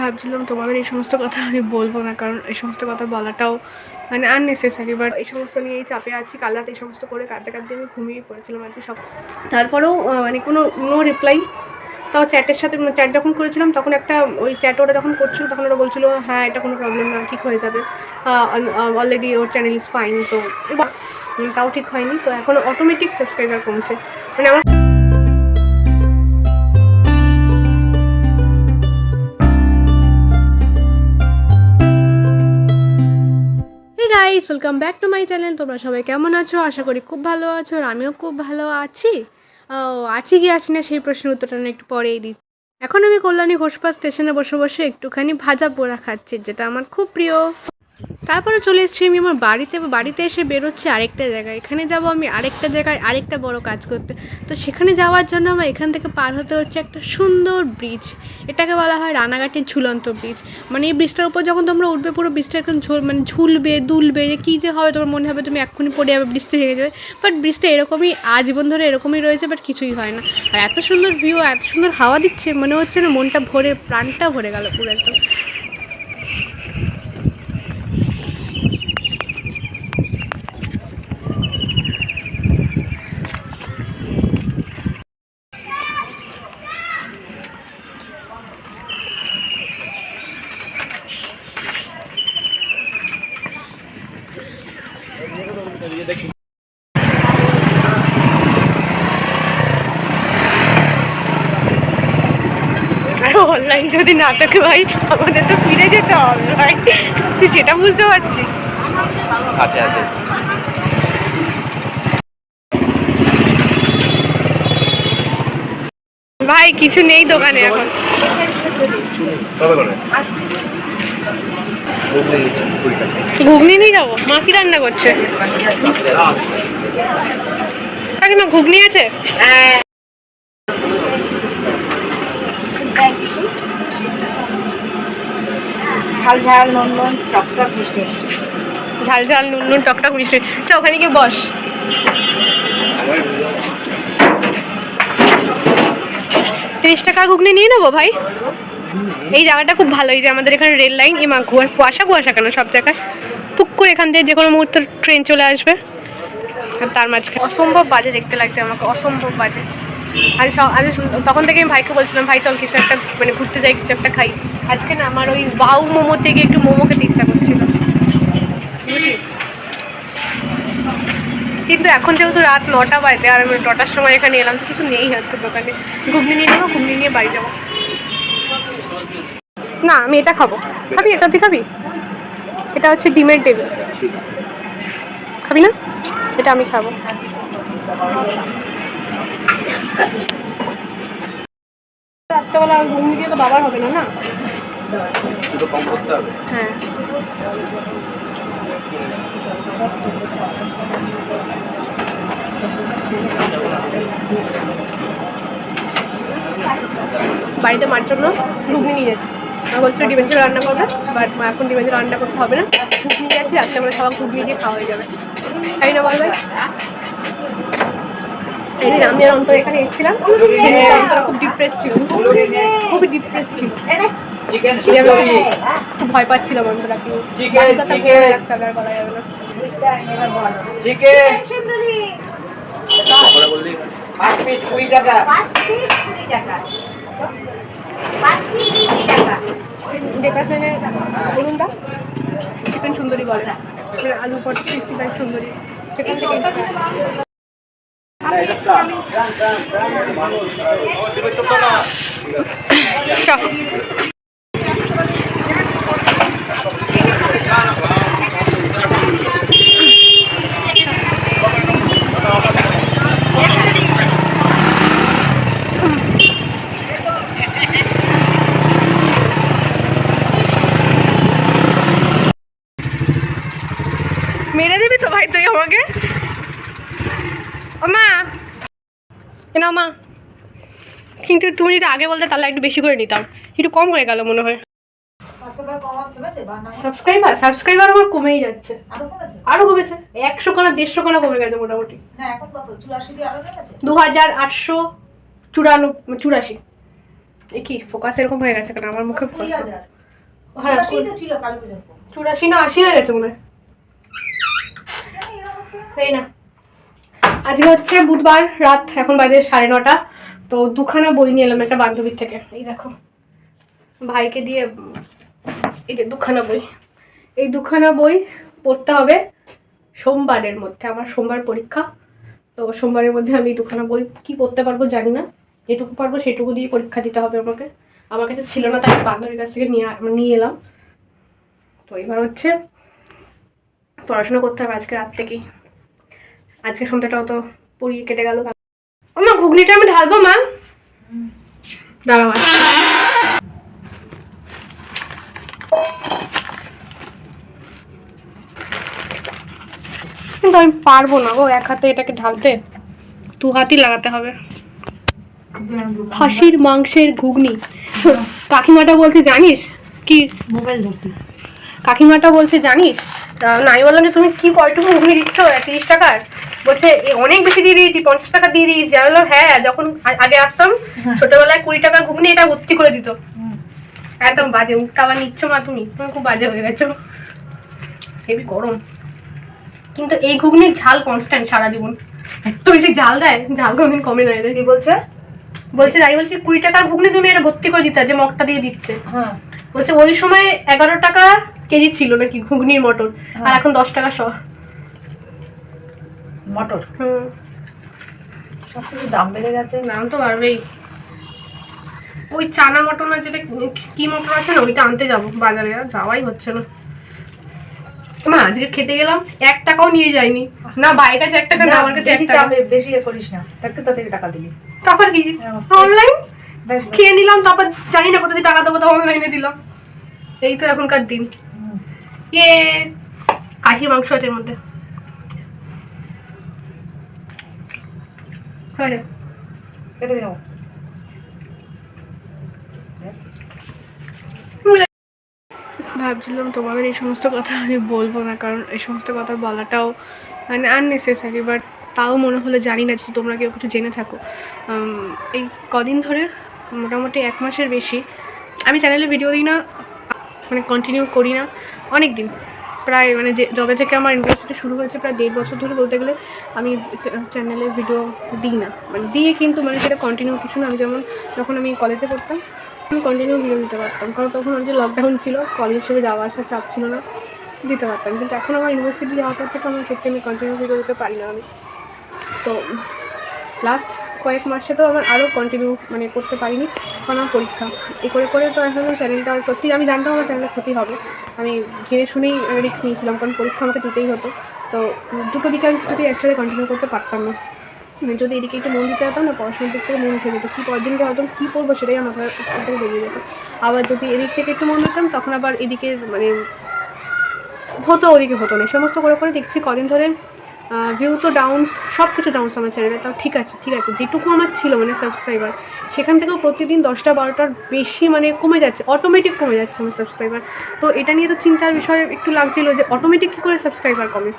ভাবছিলাম তোমাদের এই সমস্ত কথা আমি বলব না, কারণ এই সমস্ত কথা বলাটাও মানে আননেসেসারি বাট এই সমস্ত নিয়ে এই চাপে আছি, কাল রাতে এই সমস্ত করে কাঁদতে কাঁদতে আমি ঘুমিয়ে পড়েছিলাম আজকে সব। তারপরেও মানে কোনো নো রিপ্লাই তাও চ্যাটের সাথে চ্যাট যখন করেছিলাম, তখন একটা ওই চ্যাট ওরা যখন করছিল, তখন ওরা বলছিল হ্যাঁ এটা কোনো প্রবলেম না, ঠিক হয়ে যাবে। অলরেডি ওর চ্যানেল ইজ ফাইন তো তাও ঠিক হয়নি, তো এখন অটোমেটিক সাবস্ক্রাইবার কমছে। মানে আমার guys welcome back to my channel তোমরা সবাই কেমন আছো? আশা করি খুব ভালো আছো আর আমিও খুব ভালো আছি। ও, আছি কি আছি না সেই প্রশ্নের উত্তরটা একটু পরেই দিই। এখন আমি কল্যাণী ঘোষপা স্টেশনে বসে বসে একটুখানি ভাজা পোড়া খাচ্ছি, যেটা আমার খুব প্রিয়। তারপরে চলে এসেছি আমি আমার বাড়িতে। বাড়িতে এসে বেরোচ্ছি আরেকটা জায়গায়। এখানে যাব আমি আরেকটা জায়গায় আরেকটা বড় কাজ করতে। তো সেখানে যাওয়ার জন্য আমার এখান থেকে পার হতে হচ্ছে একটা সুন্দর ব্রিজ এটাকে বলা হয় রানাঘাটের ঝুলন্ত ব্রিজ মানে এই ব্রিজটার উপর যখন তোমরা উঠবে, পুরো ব্রিজটা এখন ঝুল মানে ঝুলবে, দুলবে, যে কী যে হবে তোমার মনে হবে তুমি এক্ষুনি পড়ে যাবে ব্রিজটা ভেঙে যাবে। বাট ব্রিজটা এরকমই, আজীবন ধরে এরকমই রয়েছে বাট কিছুই হয় না। আর এত সুন্দর ভিউ এত সুন্দর হাওয়া দিচ্ছে, মনে হচ্ছে না মনটা ভরে প্রাণটা ভরে গেল পুরো একদম আর অনলাইন যদি না থাকে ভাই আমাদের তো ফিরে যেতে হবে ভাই। তুই সেটা বুঝতে পারছিস? আছে আছে। ভাই কিছু নেই দোকানে এখন। ঘুগনি নিয়ে যাব? মা কি রান্না করছে? কাকিমা ঘুগনি আছে? ঝাল ঝাল নুন নুন টক টক মিষ্টি মিষ্টি। ঝাল ঝাল নুন নুন টকটক মিষ্টি। চা ওখানে গিয়ে বস। তিরিশ টাকা ঘুগনি নিয়ে নেব ভাই? এই জায়গাটা খুব ভালো এই যে আমাদের এখানে রেল লাইন এমা কুয়া কুয়াশা কুয়াশা কেন সব জায়গায়? পুক করে এখান থেকে যে কোনো মুহূর্তে ট্রেন চলে আসবে। আর তার মাঝখানে অসম্ভব বাজে দেখতে লাগছে আমাকে অসম্ভব বাজে। স- আজ তখন থেকে আমি ভাইকে বলছিলাম, ভাই, চল কিছু একটা মানে ঘুরতে যাই, কিছু একটা খাই। আজকে না আমার ওই বাউ মোমো থেকে একটু মোমো খেতে ইচ্ছা করছিল। কিন্তু এখন যেহেতু রাত নটা বাজে, আর আমি নটার সময় এখানে এলাম, তো কিছু নেই আজকে দোকানে। ঘুগনি নিয়ে নেব, ঘুগনি নিয়ে বাড়ি যাব। না, আমি এটা খাব। খাবি? এটা তুই খাবি? এটা হচ্ছে ডিমের টেবিল। খাবি না? এটা আমি খাব। রাত্রেবেলা দিয়ে তো বাবার হবে না না? দুটো কম করতে হবে। হ্যাঁ। বাড়িতে মার জন্য ঘুগনি নিয়ে যাচ্ছি। মা বলছিল ডিমের ঝোল রান্না করবে বাট মা এখন ডিমের ঝোল রান্না করতে হবে না। ঘুগনি যাচ্ছি রাত্রেবেলা সবাই ঘুগনি দিয়ে খাওয়া হয়ে যাবে। তাই না বল ভাই? একদিন আমি আর অন্তর এখানে এসেছিলাম খুব ডিপ্রেস ছিল। খুবই ডিপ্রেস ছিল। এই খুব ভয় পাচ্ছিলাম অন্তরা কি বাড়ির কথা ভেবে রাখতে হবে, আর বলা যাবে না। চিকেন সুন্দরী বলে। আলু পট সিক্সটি ফাইভ সুন্দরী। সেখান থেকে। মেরে দিবি তো ভাই তুই আমাকে? মা নাও মা কিন্তু তুমি যদি আগে বলতে তাহলে একটু বেশি করে নিতাম। একটু কম হয়ে গেল মনে হয়। সাবস্ক্রাইবার সাবস্ক্রাইবার আমার কমেই যাচ্ছে। আরও কমেছে? একশো খানা দেড়শো খানা কমে গেছে মোটামুটি। দু হাজার আটশো চুরানব্বই চুরাশি। এ কি ফোকাস এরকম হয়ে গেছে কেন? আমার মুখে ফোকাস হ্যাঁ চুরাশি না আশি হয়ে গেছে মনে হয়। এই না। আজকে হচ্ছে বুধবার, রাত এখন বাজে সাড়ে নটা। তো দুখানা বই নিয়ে এলাম একটা বান্ধবীর থেকে। এই দেখো, ভাইকে দিয়ে, এই যে দুখানা বই। এই দুখানা বই পড়তে হবে সোমবারের মধ্যে, আমার সোমবার পরীক্ষা। তো সোমবারের মধ্যে আমি দুখানা বই কি পড়তে পারব জানি না। যেটুকু পারব সেটুকু দিয়ে পরীক্ষা দিতে হবে আমাকে। আমার কাছে ছিল না, তাই বান্ধবীর কাছ থেকে নিয়ে নিয়ে এলাম। তো এবার হচ্ছে পড়াশোনা করতে হবে আজকে রাত থেকেই। আজকে সন্ধ্যাটাও তো পড়িয়ে কেটে গেল মা ঘুগনিটা আমি ঢালবো মা। দাঁড়াও কিন্তু আমি পারব না গো এক হাতে এটাকে ঢালতে। দু হাতই লাগাতে হবে। খাসির মাংসের ঘুগনি। কাকিমাটা বলছে জানিস কি? মোবাইল কাকিমাটা বলছে জানিস? না আমি বললাম যে তুমি কি কয়টুকু ঘুগনি দিচ্ছ? তিরিশ টাকার? বলছে অনেক বেশি দিয়ে দিয়েছি পঞ্চাশ টাকা দিয়ে দিয়েছি। আমি বললাম হ্যাঁ যখন আগে আসতাম ছোটবেলায় কুড়ি টাকার ঘুগনি এটা ভর্তি করে দিত। একদম বাজে মুখটা আবার নিচ্ছ মা তুমি তুমি খুব বাজে হয়ে গেছো। হেবি গরম। কিন্তু এই ঘুগনির ঝাল কনস্ট্যান্ট সারা জীবন। এত বেশি ঝাল দেয় ঝাল কোনোদিন কমে না। এদের কি বলছে? বলছে তাই বলছি কুড়ি টাকার ঘুগনি তুমি এটা ভর্তি করে দিতে যে মগটা দিয়ে দিচ্ছে। হ্যাঁ। বলছে ওই সময় এগারো টাকা কেজি ছিল নাকি ঘুগনির মটর আর এখন দশ টাকা শ মটর। হুম সব কিছু দাম বেড়ে গেছে দাম তো বাড়বেই। ওই চানা মটর না যেটা কি মটর আছে না ওইটা আনতে যাব বাজারে আর যাওয়াই হচ্ছে না। মা আজকে খেতে গেলাম এক টাকাও নিয়ে যায়নি না বাইরের কাছে এক টাকা না আমার কাছে এক টাকা। বেশি এ করিস না একটু তাড়াতাড়ি টাকা দিবি। তারপর কি? হ্যাঁ। অনলাইন? খেয়ে নিলাম তারপর জানি না কোথা থেকে টাকা দেবো তো অনলাইনে দিলাম। এই তো এখনকার দিন। হুম। ইয়ে কাশি মাংস আছে এর মধ্যে। হয়ে যাবে। কেটে দেবো ভাবছিলাম তোমাদের এই সমস্ত কথা আমি বলব না, কারণ এই সমস্ত কথা বলাটাও মানে আননেসেসারি বাট তাও মনে হলো জানি না যদি তোমরা কেউ কিছু জেনে থাকো। এই কদিন ধরে মোটামুটি এক মাসের বেশি আমি চ্যানেলে ভিডিও দিই না মানে কন্টিনিউ করি না অনেক দিন প্রায় মানে যে, যবে থেকে আমার ইন্ডাস্ট্রি শুরু হয়েছে প্রায় দেড় বছর ধরে বলতে গেলে আমি চ্যানেলে ভিডিও দিই না। মানে দিয়ে কিন্তু মানে সেটা কন্টিনিউ কিছু না। আমি যেমন যখন আমি কলেজে পড়তাম, আমি কন্টিনিউ ভিডিও দিতে পারতাম। কারণ তখন অনেক লকডাউন ছিল কলেজ হিসেবে যাওয়া আসার চাপ ছিল না, দিতে পারতাম। কিন্তু এখন আমার ইউনিভার্সিটি যাওয়ার পর থেকে আমার সত্যি আমি কন্টিনিউ ভিডিও দিতে পারি না আমি। তো লাস্ট কয়েক মাসে তো আমার আরও কন্টিনিউ মানে করতে পারিনি, কারণ আমার পরীক্ষা। এই করে করে তো এখন চ্যানেলটা সত্যি আমি জানতাম আমার চ্যানেলের ক্ষতি হবে। আমি জেনে শুনেই রিস্ক নিয়েছিলাম, কারণ পরীক্ষা আমাকে দিতেই হতো। তো দুটো দিকে আমি যদি একসাথে কন্টিনিউ করতে পারতাম না। মানে যদি এদিকে একটু মন দিতে চাইতাম, না পড়াশোনার দিক থেকে মন উঠে যেত। কী পরের দিনকে হয়তো কী পড়ব সেটাই আমার থেকে বেরিয়ে যেত। আবার যদি এদিক থেকে একটু মন দিতাম, তখন আবার এদিকে মানে হতো, ওদিকে হতো না। সমস্ত করে করে দেখছি কদিন ধরে ভিউ তো ডাউনস সব কিছু ডাউনস আমার চ্যানেলে তাও ঠিক আছে ঠিক আছে, যেটুকু আমার ছিল মানে সাবস্ক্রাইবার সেখান থেকেও প্রতিদিন দশটা বারোটার বেশি মানে কমে যাচ্ছে অটোমেটিক কমে যাচ্ছে আমার সাবস্ক্রাইবার তো এটা নিয়ে তো চিন্তার বিষয় একটু লাগছিল যে অটোমেটিক কী করে সাবস্ক্রাইবার কমে?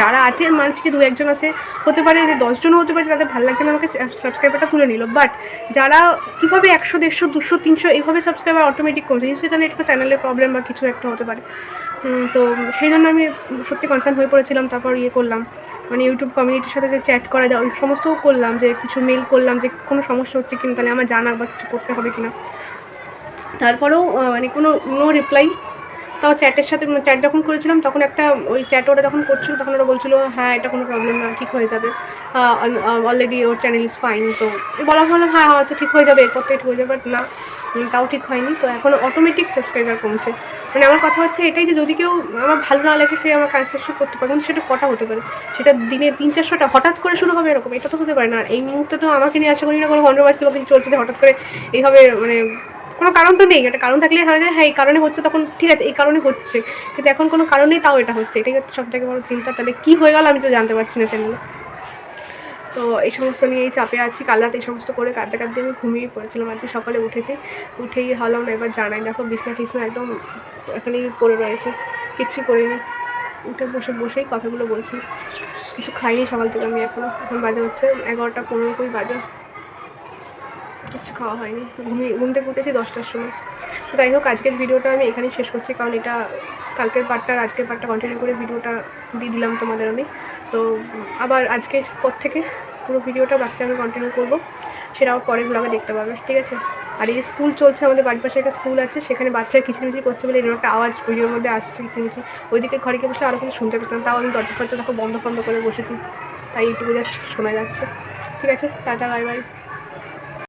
যারা আছে মানছি যে দু একজন আছে, হতে পারে যে দশজনও হতে পারে যাদের ভালো লাগছে না আমাকে সাবস্ক্রাইবারটা তুলে নিল। বাট যারা কীভাবে একশো, দেড়শো, দুশো, তিনশো, এইভাবে সাবস্ক্রাইবার অটোমেটিক কমছে, নিশ্চয়ই জানি, এটা চ্যানেলের প্রবলেম বা কিছু একটা হতে পারে। তো সেই জন্য আমি সত্যি কনসার্ন হয়ে পড়েছিলাম, তারপর ইয়ে করলাম। মানে ইউটিউব কমিউনিটির সাথে যে চ্যাট করা যায় ওই সমস্তও করলাম, যে কিছু মেল করলাম, যে কোনো সমস্যা হচ্ছে কিনা, তাহলে আমার জানা বা কিছু করতে হবে কিনা। তারপরেও মানে কোনো নো রিপ্লাই তাও চ্যাটের সাথে চ্যাট যখন করেছিলাম, তখন একটা ওই চ্যাট ওরা যখন করছিল, তখন ওরা বলছিল হ্যাঁ এটা কোনো প্রবলেম না, ঠিক হয়ে যাবে। অলরেডি ওর চ্যানেল ইজ ফাইন তো বলা হলো হ্যাঁ হয়তো ঠিক হয়ে যাবে, এরপর থেকে ঠিক হয়ে যাবে বাট না তাও ঠিক হয়নি। তো এখন অটোমেটিক সাবস্ক্রাইবার কমছে। মানে আমার কথা হচ্ছে এটাই যে যদি কেউ আমার ভালো না লাগে, সে আমার কাজ শেষ করতে পারে কিন্তু সেটা কটা হতে পারে? সেটা দিনে তিন চারশোটা হঠাৎ করে শুরু হবে এরকম, এটা তো হতে পারে না। এই মুহূর্তে তো আমাকে নিয়ে আশা করি না কোনো কন্ট্রোভার্সি বা কিছু চলছে হঠাৎ করে এইভাবে মানে কোনো কারণ তো নেই, একটা কারণ থাকলে হয় হ্যাঁ এই কারণে হচ্ছে তখন ঠিক আছে, এই কারণে হচ্ছে। কিন্তু এখন কোনো কারণেই তাও এটা হচ্ছে, এটাই সব থেকে বড় চিন্তা। তাহলে কী হয়ে গেল আমি তো জানতে পারছি না চ্যানেলে তো এই সমস্ত নিয়েই চাপে আছি। কাল রাতে এই সমস্ত করে কাঁদতে কাঁদতে আমি ঘুমিয়ে পড়েছিলাম। আজকে সকালে উঠেছি। উঠেই হলাম এবার জানাই। দেখো বিছনা টিছনা একদম এখানেই পড়ে রয়েছে। কিচ্ছু করিনি। উঠে বসে, বসেই কথাগুলো বলছি। কিছু খাইনি সকাল থেকে আমি এখন। এখন বাজে হচ্ছে এগারোটা পনেরো কুড়ি বাজে। কিচ্ছু খাওয়া হয়নি। ঘুমিয়ে, ঘুম থেকে উঠেছি দশটার সময়। তো যাই হোক, আজকের ভিডিওটা আমি এখানেই শেষ করছি। কারণ এটা কালকের পার্টটা আজকের পার্টটা কন্টিনিউ করে ভিডিওটা দিয়ে দিলাম তোমাদের আমি। তো আবার আজকের পর থেকে পুরো ভিডিওটা বাকিটা আমি কন্টিনিউ করব। সেটা সেটাও পরের ব্লগে দেখতে পাবে, ঠিক আছে? আর এই স্কুল চলছে, আমাদের বাড়ির পাশে একটা স্কুল আছে, সেখানে বাচ্চা কিচিমিচি করছে বলে এরকম একটা আওয়াজ ভিডিওর মধ্যে আসছে কিচিমিচি ওইদিকে ঘরে গিয়ে বসে আরও কিছু শুনতে পেতাম, তাও আমি দরজা ফরজা দেখো বন্ধ বন্ধ করে বসেছি। তাই ইউটিউবে জাস্ট শোনা যাচ্ছে। ঠিক আছে, টাটা বাই বাই